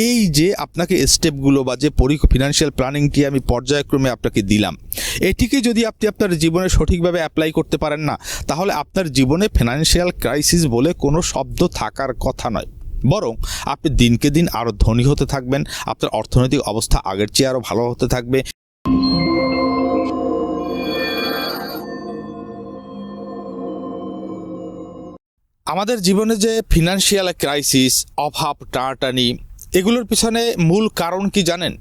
এই যে আপনাকে স্টেপগুলো বা যে পরি ফিনান্সিয়াল প্ল্যানিংটি আমি পর্যায়ক্রমে আপনাকে দিলাম, এটিকে যদি আপনি আপনার জীবনে সঠিকভাবে অ্যাপ্লাই করতে পারেন না, তাহলে আপনার জীবনে ফিনান্সিয়াল ক্রাইসিস বলে কোনো শব্দ থাকার কথা নয়। বরং আপনি দিনকে দিন আরও ধনী হতে থাকবেন, আপনার অর্থনৈতিক অবস্থা আগের চেয়ে আরও ভালো হতে থাকবে। আমাদের জীবনে যে ফিনান্সিয়াল ক্রাইসিস অভাব, টানাটানি এগুলোর পিছনে মূল কারণ কি জানেন?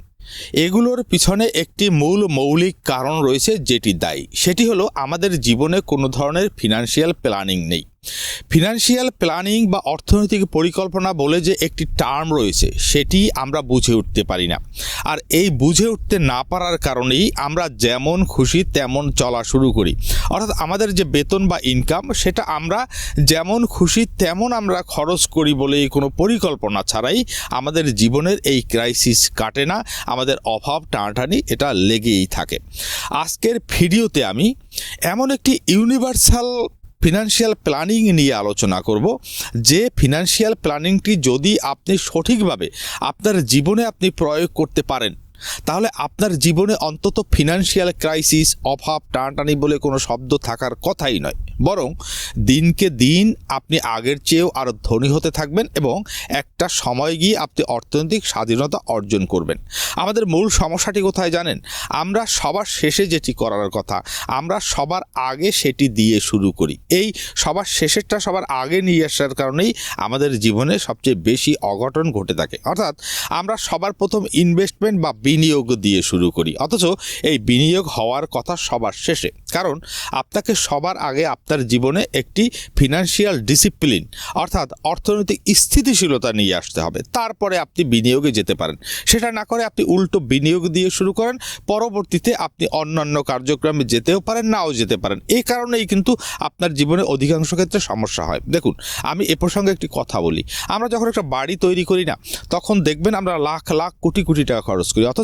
এগুলোর পিছনে একটি মূল মৌলিক কারণ রয়েছে যেটি দায়ী। সেটি হলো আমাদের জীবনে কোনো ধরনের ফিনান্সিয়াল প্ল্যানিং নেই। ফিনান্সিয়াল প্ল্যানিং বা অর্থনৈতিক পরিকল্পনা বলে যে একটি টার্ম রয়েছে, সেটি আমরা বুঝে উঠতে পারি না। আর এই বুঝে উঠতে না পারার কারণেই আমরা যেমন খুশি তেমন চলা শুরু করি। অর্থাৎ আমাদের যে বেতন বা ইনকাম সেটা আমরা যেমন খুশি তেমন আমরা খরচ করি বলেই কোনো পরিকল্পনা ছাড়াই আমাদের জীবনের এই ক্রাইসিস কাটে না, আমাদের অভাব টানাটানি এটা লেগেই থাকে। আজকের ভিডিওতে আমি এমন একটি ইউনিভার্সাল ফিনান্সিয়াল প্ল্যানিং নিয়ে আলোচনা করব। যে ফিনান্সিয়াল প্ল্যানিংটি যদি আপনি সঠিকভাবে আপনার জীবনে আপনি প্রয়োগ করতে পারেন তাহলে আপনার জীবনে অন্তত ফিনান্সিয়াল ক্রাইসিস অভাব, টানাটানি বলে কোনো শব্দ থাকার কথাই নয়। বরং দিনকে দিন আপনি আগের চেয়েও আরও ধনী হতে থাকবেন এবং একটা সময় গিয়ে আপনি অর্থনৈতিক স্বাধীনতা অর্জন করবেন। আমাদের মূল সমস্যাটি কোথায় জানেন? আমরা সবার শেষে যেটি করার কথা, আমরা সবার আগে সেটি দিয়ে শুরু করি। এই সবার শেষেরটা সবার আগে নিয়ে আসার কারণেই আমাদের জীবনে সবচেয়ে বেশি অঘটন ঘটে থাকে। অর্থাৎ আমরা সবার প্রথম ইনভেস্টমেন্ট বা বিনিয়োগ দিয়ে শুরু করি। অথচ এই বিনিয়োগ হওয়ার কথা সবার শেষে। কারণ আপনাকে সবার আগে আপনার জীবনে একটি ফিনান্সিয়াল ডিসিপ্লিন অর্থাৎ অর্থনৈতিক স্থিতিশীলতা নিয়ে আসতে হবে। তারপরে আপনি বিনিয়োগে যেতে পারেন। সেটা না করে আপনি উল্টো বিনিয়োগ দিয়ে শুরু করেন। পরবর্তীতে আপনি অন্যান্য কার্যক্রমে যেতেও পারেন, নাও যেতে পারেন। এই কারণেই কিন্তু আপনার জীবনে অধিকাংশ ক্ষেত্রে সমস্যা হয়। দেখুন, আমি এ প্রসঙ্গে একটি কথা বলি। আমরা যখন একটা বাড়ি তৈরি করি না, তখন দেখবেন আমরা লাখ লাখ কোটি কোটি টাকা খরচ করি। অথচ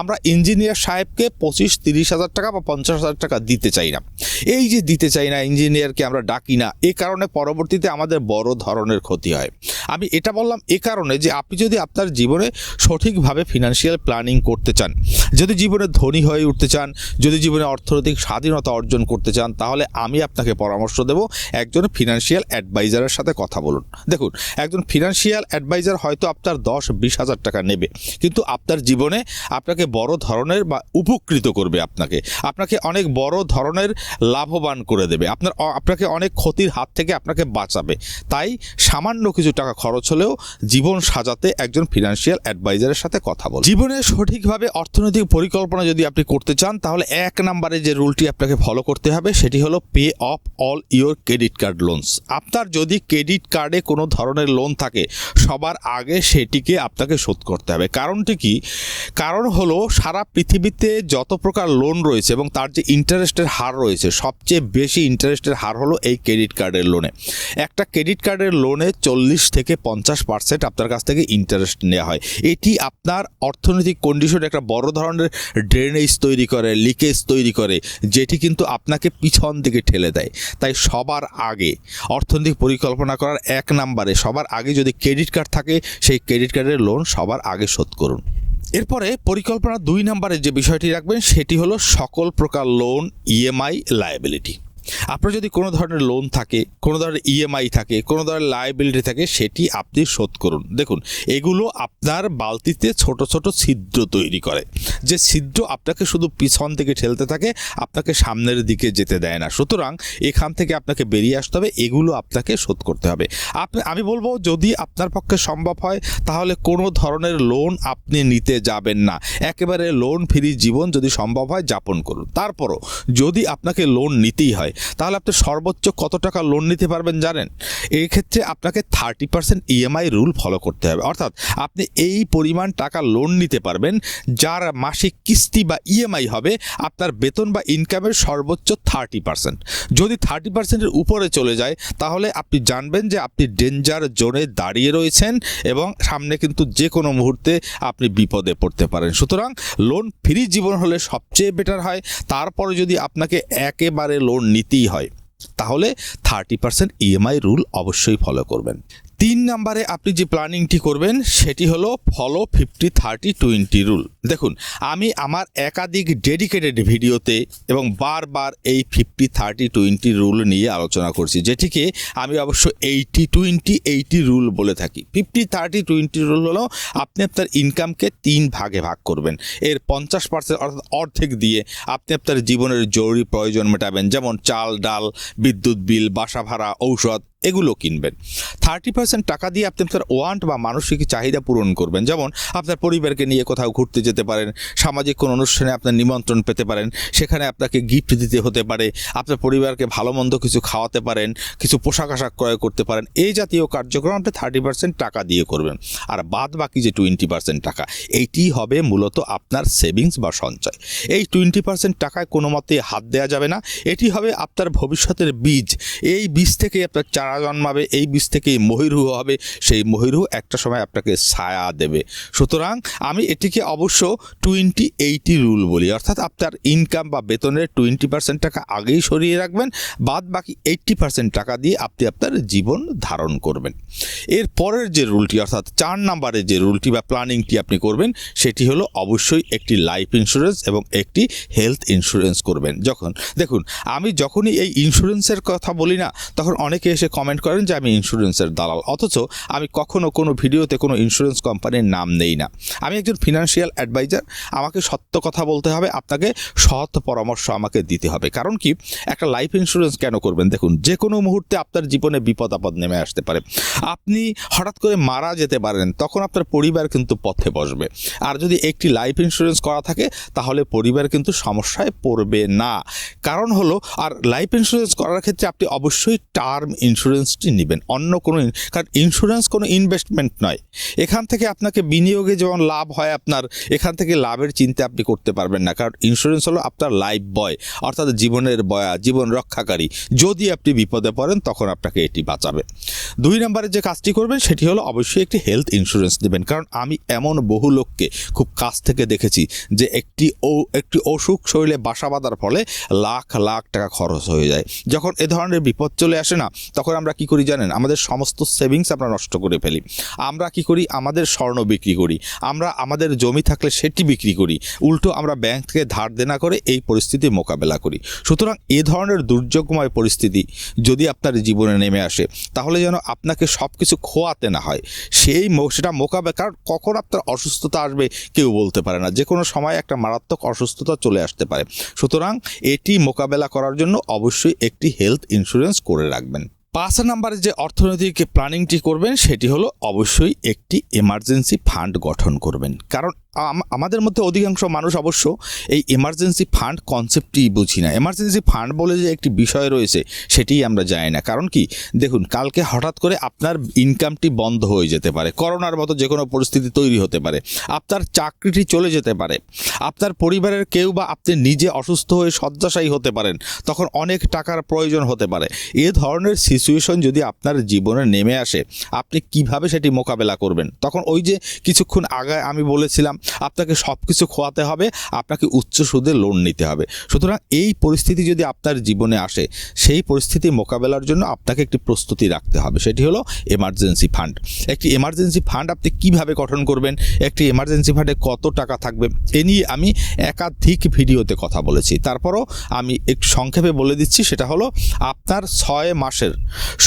আমরা ইঞ্জিনিয়ার সাহেবকে পঁচিশ, তিরিশ হাজার টাকা বা পঞ্চাশ হাজার টাকা দিতে চাই না। এই যে দিতে চাই না, ইঞ্জিনিয়ারকে আমরা ডাকি না, এ কারণে পরবর্তীতে আমাদের বড় ধরনের ক্ষতি হয়। আমি এটা বললাম এ কারণে যে আপনি যদি আপনার জীবনে সঠিকভাবে ফিনান্সিয়াল প্ল্যানিং করতে চান, যদি জীবনে ধনী হয়ে উঠতে চান, যদি জীবনে অর্থনৈতিক স্বাধীনতা অর্জন করতে চান, তাহলে আমি আপনাকে পরামর্শ দেব একজন ফিনান্সিয়াল অ্যাডভাইজারের সাথে কথা বলুন। দেখুন, একজন ফিনান্সিয়াল অ্যাডভাইজার হয়তো আপনার দশ, বিশ হাজার টাকা নেবে, কিন্তু আপনার জীবনে আপনাকে বড় ধরনের বা উপকৃত করবে আপনাকে। আপনাকে অনেক বড় ধরনের লাভবান করে দেবে। আপনার আপনাকে অনেক ক্ষতির হাত থেকে আপনাকে বাঁচাবে। তাই সামান্য কিছু টাকা খরচ হলেও জীবন সাজাতে একজন ফিনান্সিয়াল অ্যাডভাইজারের সাথে কথা বলুন। জীবনে সঠিকভাবে অর্থনৈতিক পরিকল্পনা যদি আপনি করতে চান, তাহলে এক নম্বরে যে রুলটি আপনাকে ফলো করতে হবে, সেটি হলো pay off all your credit card loans আপনার যদি ক্রেডিট কার্ডে কোনো ধরনের লোন থাকে, সবার আগে সেটিকে আপনাকে শোধ করতে হবে। কারণটি কি? কারণ হলো সারা পৃথিবীতে যত প্রকার লোন রয়েছে এবং তার যে ইন্টারেস্টের হার রয়েছে, সবচেয়ে বেশি ইন্টারেস্টের হার হলো এই ক্রেডিট কার্ডের লোনে একটা ক্রেডিট কার্ডের লোনে চল্লিশ থেকে পঞ্চাশ পার্সেন্ট আপনার কাছ থেকে ইন্টারেস্ট নেওয়া হয়। এটি আপনার অর্থনৈতিক কন্ডিশনে একটা বড় ধরনের ড্রেনেজ তৈরি করে লিকেজ তৈরি করে, যেটি কিন্তু আপনাকে পিছন দিকে ঠেলে দেয়। তাই সবার আগে অর্থনৈতিক পরিকল্পনা করার এক নাম্বারে সবার আগে যদি ক্রেডিট কার্ড থাকে, সেই ক্রেডিট কার্ডের লোন সবার আগে শোধ করুন। এরপরে পরিকল্পনা দুই নম্বরে যে বিষয়টি রাখবেন সেটি হলো সকল প্রকার লোন ইএমআই লায়াবিলিটি আপনার যদি কোনো ধরনের লোন থাকে, কোনো ধরনের ইএমআই থাকে, কোনো ধরনের লায়াবিলিটি থাকে, সেটি আপনি শোধ করুন। দেখুন, এগুলো আপনার বালতিতে ছোট ছোট ছিদ্র তৈরি করে। যে ছিদ্র আপনাকে শুধু পিছন থেকে ঠেলতে থাকে, আপনাকে সামনের দিকে যেতে দেয় না। সুতরাং এখান থেকে আপনাকে বেরিয়ে আসতে হবে, এগুলো আপনাকে শোধ করতে হবে। আপনি, আমি বলব, যদি আপনার পক্ষে সম্ভব হয়, তাহলে কোনো ধরনের লোন আপনি নিতে যাবেন না। একেবারে লোন ফ্রি জীবন যদি সম্ভব হয়, যাপন করুন। তারপরও যদি আপনাকে লোন নিতেই হয় তাহলে আপনি সর্বোচ্চ কত টাকা লোন নিতে পারবেন জানেন? এই ক্ষেত্রে আপনাকে thirty percent EMI rule follow করতে হবে। অর্থাৎ আপনি এই পরিমাণ টাকা লোন নিতে পারবেন, যার মাসিক কিস্তি বা ইএমআই হবে, আপনার বেতন বা ইনকামের সর্বোচ্চ থার্টি পার্সেন্ট যদি থার্টি পার্সেন্টের উপরে চলে যায়, তাহলে আপনি জানবেন যে আপনি ডেঞ্জার জোনে দাঁড়িয়ে রয়েছেন এবং সামনে কিন্তু যে কোনো মুহূর্তে আপনি বিপদে পড়তে পারেন। সুতরাং লোন ফ্রি জীবন হলে সবচেয়ে বেটার হয়। তারপরে যদি আপনাকে একেবারে লোন নিতেই হয়। তাহলে থার্টি পার্সেন্ট ইএমআই রুল অবশ্যই ফলো করবেন। তিন নম্বরে আপনি যে প্ল্যানিংটি করবেন, সেটি হলো follow fifty thirty twenty rule দেখুন, আমি আমার একাধিক ডেডিকেটেড ভিডিওতে এবং বারবার এই ফিফটি থার্টি টোয়েন্টি রুল নিয়ে আলোচনা করছি, যেটিকে আমি অবশ্য এইটি টোয়েন্টি এইটি রুল বলে থাকি। ফিফটি থার্টি টোয়েন্টি রুল হলো, আপনি আপনার ইনকামকে তিন ভাগে ভাগ করবেন। এর পঞ্চাশ পার্সেন্ট অর্থাৎ অর্ধেক দিয়ে আপনি আপনার জীবনের জরুরি প্রয়োজন মেটাবেন, যেমন চাল, ডাল, বিদ্যুৎ বিল, বাসা ভাড়া, ঔষধ এগুলো কিনবেন। থার্টি পার্সেন্ট টাকা দিয়ে আপনি আপনার ওয়ান্ট বা মানসিক চাহিদা পূরণ করবেন। যেমন আপনার পরিবারকে নিয়ে কোথাও ঘুরতে যেতে পারেন, সামাজিক কোনো অনুষ্ঠানে আপনার নিমন্ত্রণ পেতে পারেন, সেখানে আপনাকে গিফট দিতে হতে পারে, আপনার পরিবারকে ভালো মন্দ কিছু খাওয়াতে পারেন, কিছু পোশাক আশাক ক্রয় করতে পারেন, এই জাতীয় কার্যক্রম আপনি থার্টি পার্সেন্ট টাকা দিয়ে করবেন। আর বাদ বাকি যে টোয়েন্টি পার্সেন্ট টাকা, এইটি হবে মূলত আপনার সেভিংস বা সঞ্চয়। এই টোয়েন্টি পার্সেন্ট টাকায় কোনো মতে হাত দেওয়া যাবে না। এটি হবে আপনার ভবিষ্যতের বীজ। এই বীজ থেকে আপনার চারা জন্মাবে, এই বীজ থেকেই মহিরুহ হবে, সেই মহিরুহ একটা সময় আপনাকে ছায়া দেবে। সুতরাং আমি এটিকে অবশ্য টোয়েন্টি এইটি রুল বলি, অর্থাৎ আপনার ইনকাম বা বেতনের টোয়েন্টি পার্সেন্ট টাকা আগেই সরিয়ে রাখবেন, বাদ বাকি এইট্টি পার্সেন্ট টাকা দিয়ে আপনি আপনার জীবন ধারণ করবেন। এর পরের যে রুলটি অর্থাৎ চার নাম্বারের যে রুলটি বা প্ল্যানিংটি আপনি করবেন, সেটি হলো অবশ্যই একটি লাইফ ইন্স্যুরেন্স এবং একটি হেলথ ইন্স্যুরেন্স করবেন। যখন, দেখুন, আমি যখনই এই ইন্স্যুরেন্সের কথা বলি না, তখন অনেকে এসে কমেন্ট করেন যে আমি ইন্স্যুরেন্সের দালাল, অথচ আমি কখনো কোনো ভিডিওতে কোনো ইন্স্যুরেন্স কোম্পানির নাম নেই না। আমি একজন ফিনান্সিয়াল অ্যাডভাইজার আমাকে সত্য কথা বলতে হবে, আপনাকে সৎ পরামর্শ আমাকে দিতে হবে। কারণ কি? একটা লাইফ ইন্স্যুরেন্স কেন করবেন? দেখুন যে কোনো মুহূর্তে আপনার জীবনে বিপদ আপদ নেমে আসতে পারে। আপনি হঠাৎ করে মারা যেতে পারেন, তখন আপনার পরিবার কিন্তু পথে বসবে। আর যদি একটি লাইফ ইন্স্যুরেন্স করা থাকে, তাহলে পরিবার কিন্তু সমস্যায় পড়বে না। কারণ হলো, আর লাইফ ইন্স্যুরেন্স করার ক্ষেত্রে আপনি অবশ্যই টার্ম ইন্স্যুরেন্সটি নেবেন। অন্য কোনো কারণ ইন্স্যুরেন্স কোনো ইনভেস্টমেন্ট নয়। এখান থেকে আপনাকে বিনিয়োগে যেমন লাভ হয় আপনার, এখান থেকে লাভের চিন্তা আপনি করতে পারবেন না। কারণ ইন্স্যুরেন্স হলো আপনার লাইফ বয়, অর্থাৎ জীবনের বয়া, জীবন রক্ষাকারী। যদি আপনি বিপদে পড়েন, তখন আপনাকে এটি বাঁচাবে। দুই নম্বরে যে কাজটি করবেন, সেটি হলো অবশ্যই একটি হেলথ ইন্স্যুরেন্স নেবেন। কারণ আমি এমন বহু লোককে খুব কাছ থেকে দেখেছি যে একটি ও, একটি অসুখ শরীরে বাসা বাঁধার ফলে লাখ লাখ টাকা খরচ হয়ে যায়। যখন এ ধরনের বিপদ চলে আসে না, তখন আমরা কি করি জানেন? আমাদের সমস্ত সেভিংস আমরা নষ্ট করে ফেলি। আমরা কি করি? আমাদের স্বর্ণ বিক্রি করি। আমরা আমাদের জমি থাকলে সেটি বিক্রি করি। উল্টো আমরা ব্যাংক থেকে ধার দেনা করে এই পরিস্থিতি মোকাবেলা করি। সুতরাং এ ধরনের দুর্যোগময় পরিস্থিতি যদি আপনার জীবনে নেমে আসে, তাহলে যেন আপনাকে সব কিছু খোয়াতে না হয়। সেই সেটা মোকাবেলা কারণ কখন আপনার অসুস্থতা আসবে কেউ বলতে পারে না। যে কোনো সময় একটা মারাত্মক অসুস্থতা চলে আসতে পারে। সুতরাং এটি মোকাবেলা করার জন্য অবশ্যই একটি হেলথ ইন্স্যুরেন্স করে রাখবেন। পাঁচ নম্বরে যে অর্থনৈতিক প্ল্যানিংটি করবেন, সেটি হলো অবশ্যই একটি এমার্জেন্সি ফান্ড গঠন করবেন। কারণ আমাদের মধ্যে অধিকাংশ মানুষ অবশ্য এই এমার্জেন্সি ফান্ড কনসেপ্টটি বুঝি না। এমার্জেন্সি ফান্ড বলে যে একটি বিষয় রয়েছে সেটি আমরা জানি না। কারণ কি? দেখুন, কালকে হঠাৎ করে আপনার ইনকামটি বন্ধ হয়ে যেতে পারে। করোনার মতো যে কোনো পরিস্থিতি তৈরি হতে পারে। আপনার চাকরিটি চলে যেতে পারে। আপনার পরিবারের কেউ বা আপনি নিজে অসুস্থ হয়ে শয্যাশায়ী হতে পারেন, তখন অনেক টাকার প্রয়োজন হতে পারে। এ ধরনের সিচুয়েশন যদি আপনার জীবনে নেমে আসে, আপনি কীভাবে সেটি মোকাবেলা করবেন? তখন ওই যে কিছুক্ষণ আগে আমি বলেছিলাম আপনাকে সব কিছু খোয়াতে হবে, আপনাকে উচ্চ সুদে লোন নিতে হবে। সুতরাং এই পরিস্থিতি যদি আপনার জীবনে আসে, সেই পরিস্থিতি মোকাবেলার জন্য আপনাকে একটি প্রস্তুতি রাখতে হবে। সেটি হলো এমার্জেন্সি ফান্ড একটি এমার্জেন্সি ফান্ড আপনি কীভাবে গঠন করবেন? একটি এমার্জেন্সি ফান্ডে কত টাকা থাকবে? এ নিয়ে আমি একাধিক ভিডিওতে কথা বলেছি। তারপরও আমি এক সংক্ষেপে বলে দিচ্ছি, সেটা হলো আপনার ছয় মাসের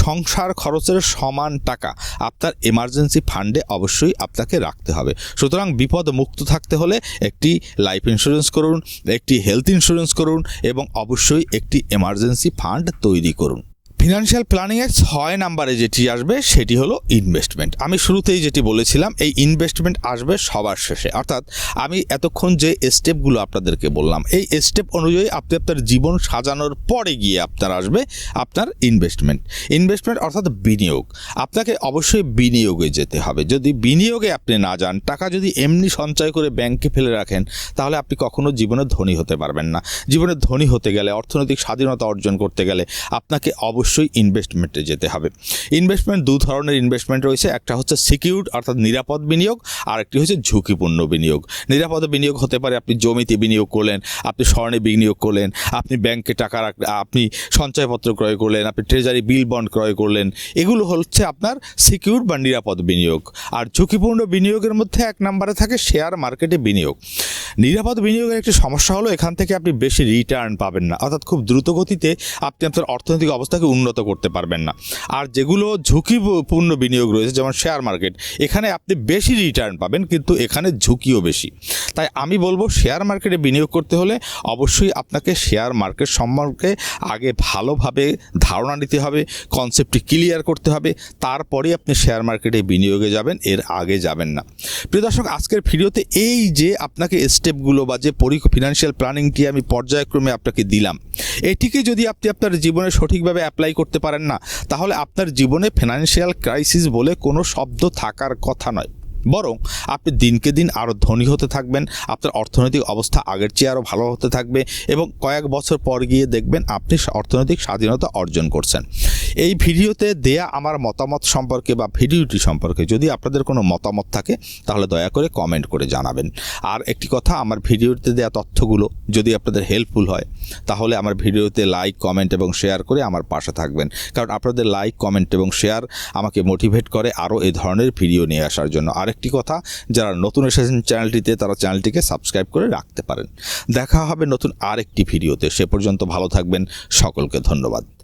সংসার খরচের সমান টাকা আপনার এমার্জেন্সি ফান্ডে অবশ্যই আপনাকে রাখতে হবে। সুতরাং বিপদ থাকতে হলে একটি লাইফ ইন্স্যুরেন্স করুন, একটি হেলথ ইন্স্যুরেন্স করুন এবং অবশ্যই একটি এমার্জেন্সি ফান্ড তৈরি করুন। ফিনান্সিয়াল প্ল্যানিংয়ের ছয় নাম্বারে যেটি আসবে সেটি হলো ইনভেস্টমেন্ট আমি শুরুতেই যেটি বলেছিলাম, এই ইনভেস্টমেন্ট আসবে সবার শেষে। অর্থাৎ আমি এতক্ষণ যে স্টেপগুলো আপনাদেরকে বললাম, এই স্টেপ অনুযায়ী আপনি আপনার জীবন সাজানোর পরে গিয়ে আপনার আসবে আপনার ইনভেস্টমেন্ট ইনভেস্টমেন্ট অর্থাৎ বিনিয়োগ। আপনাকে অবশ্যই বিনিয়োগে যেতে হবে। যদি বিনিয়োগে আপনি না যান, টাকা যদি এমনি সঞ্চয় করে ব্যাংকে ফেলে রাখেন, তাহলে আপনি কখনো জীবনে ধনী হতে পারবেন না। জীবনে ধনী হতে গেলে, অর্থনৈতিক স্বাধীনতা অর্জন করতে গেলে আপনাকে অবশ্যই অবশ্যই ইনভেস্টমেন্টে যেতে হবে। ইনভেস্টমেন্ট দু ধরনের ইনভেস্টমেন্ট রয়েছে। একটা হচ্ছে সিকিউরড অর্থাৎ নিরাপদ বিনিয়োগ, আর একটি হচ্ছে ঝুঁকিপূর্ণ বিনিয়োগ। নিরাপদ বিনিয়োগ হতে পারে আপনি জমিতে বিনিয়োগ করলেন, আপনি স্বর্ণে বিনিয়োগ করলেন, আপনি ব্যাংকে টাকা রাখ, আপনি সঞ্চয়পত্র ক্রয় করলেন, আপনি ট্রেজারি বিল বন্ড ক্রয় করলেন, এগুলো হচ্ছে আপনার সিকিউর বা নিরাপদ বিনিয়োগ। আর ঝুঁকিপূর্ণ বিনিয়োগের মধ্যে এক নম্বরে থাকে শেয়ার মার্কেটে বিনিয়োগ। নিরাপদ বিনিয়োগের একটি সমস্যা হলো এখান থেকে আপনি বেশি রিটার্ন পাবেন না। অর্থাৎ খুব দ্রুত গতিতে আপনি আপনার অর্থনৈতিক অবস্থাকে উন্নত করতে পারবেন না। আর যেগুলো ঝুঁকিপূর্ণ বিনিয়োগ রয়েছে, যেমন শেয়ার মার্কেট এখানে আপনি বেশি রিটার্ন পাবেন, কিন্তু এখানে ঝুঁকিও বেশি। তাই আমি বলব শেয়ার মার্কেটে বিনিয়োগ করতে হলে অবশ্যই আপনাকে শেয়ার মার্কেট সম্পর্কে আগে ভালোভাবে ধারণা নিতে হবে কনসেপ্টটি ক্লিয়ার করতে হবে তারপরে আপনি শেয়ার মার্কেটে বিনিয়োগে যাবেন, এর আগে যাবেন না। প্রিয় দর্শক, আজকের ভিডিওতে এই যে আপনাকে স্টেপগুলো বা যে পরি ফিনান্সিয়াল প্ল্যানিংটি আমি পর্যায়ক্রমে আপনাকে দিলাম, এটিকে যদি আপনি আপনার জীবনে সঠিকভাবে অ্যাপ্লাই করতে পারেন না, তাহলে আপনার জীবনে ফিনান্সিয়াল ক্রাইসিস বলে কোনো শব্দ থাকার কথা নয়। বরং আপনি দিনকে দিন আরও ধনী হতে থাকবেন, আপনার অর্থনৈতিক অবস্থা আগের চেয়ে আরও ভালো হতে থাকবে এবং কয়েক বছর পর গিয়ে দেখবেন আপনি অর্থনৈতিক স্বাধীনতা অর্জন করছেন। এই ভিডিওতে দেয়া আমার মতামত সম্পর্কে বা ভিডিওটি সম্পর্কে যদি আপনাদের কোনো মতামত থাকে, তাহলে দয়া করে কমেন্ট করে জানাবেন। আর একটি কথা, আমার ভিডিওতে দেওয়া তথ্যগুলো যদি আপনাদের হেল্পফুল হয়, তাহলে আমার ভিডিওতে লাইক কমেন্ট এবং শেয়ার করে আমার পাশে থাকবেন। কারণ আপনাদের লাইক কমেন্ট এবং শেয়ার আমাকে মোটিভেট করে আরও এ ধরনের ভিডিও নিয়ে আসার জন্য। আরেকটি কথা, যারা নতুন এসেছেন চ্যানেলটিতে তারা চ্যানেলটিকে সাবস্ক্রাইব করে রাখতে পারেন। দেখা হবে নতুন আরেকটি ভিডিওতে সে পর্যন্ত ভালো থাকবেন। সকলকে ধন্যবাদ।